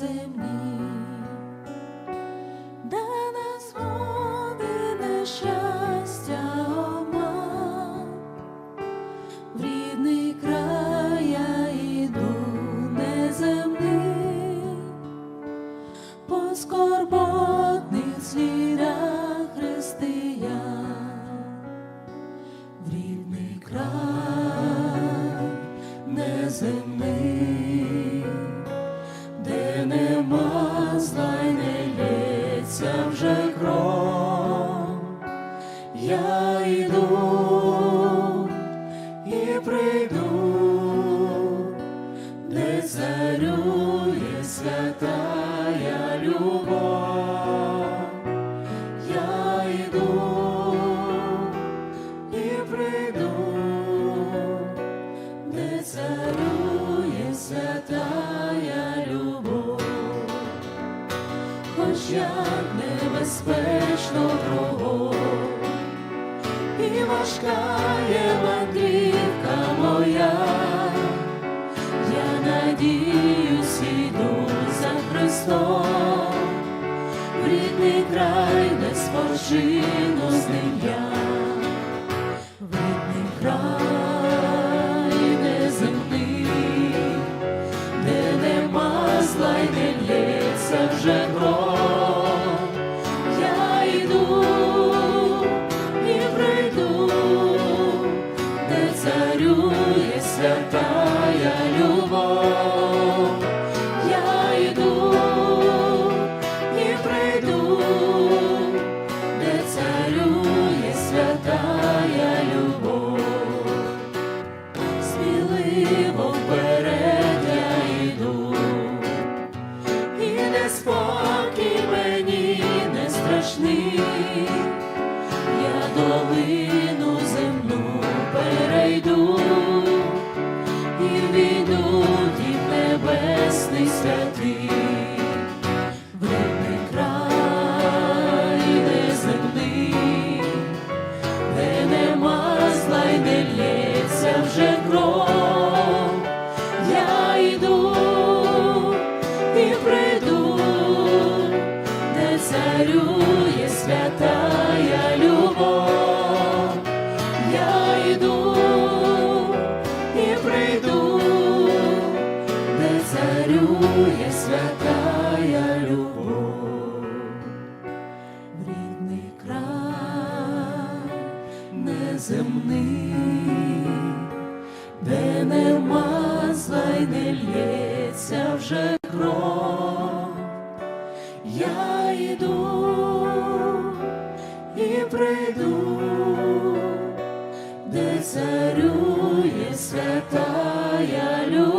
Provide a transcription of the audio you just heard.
землі, де не зводи нещастя обман, в рідний край я скорботних слідах християн, в рідний край неземний, вже кров. Я йду і прийду, хоч як небезпечно кругом, і важка є мандрівка моя, я надіюсь іду за Христом, рідний край, де спочину з ним я, царює святий, в рідний край неземний, де нема зла й вже кров. Я йду і прийду, де царює святая святая любов в рідний край неземний, де нема зла й не лється вже кров. Я йду і прийду, де царює святая любов.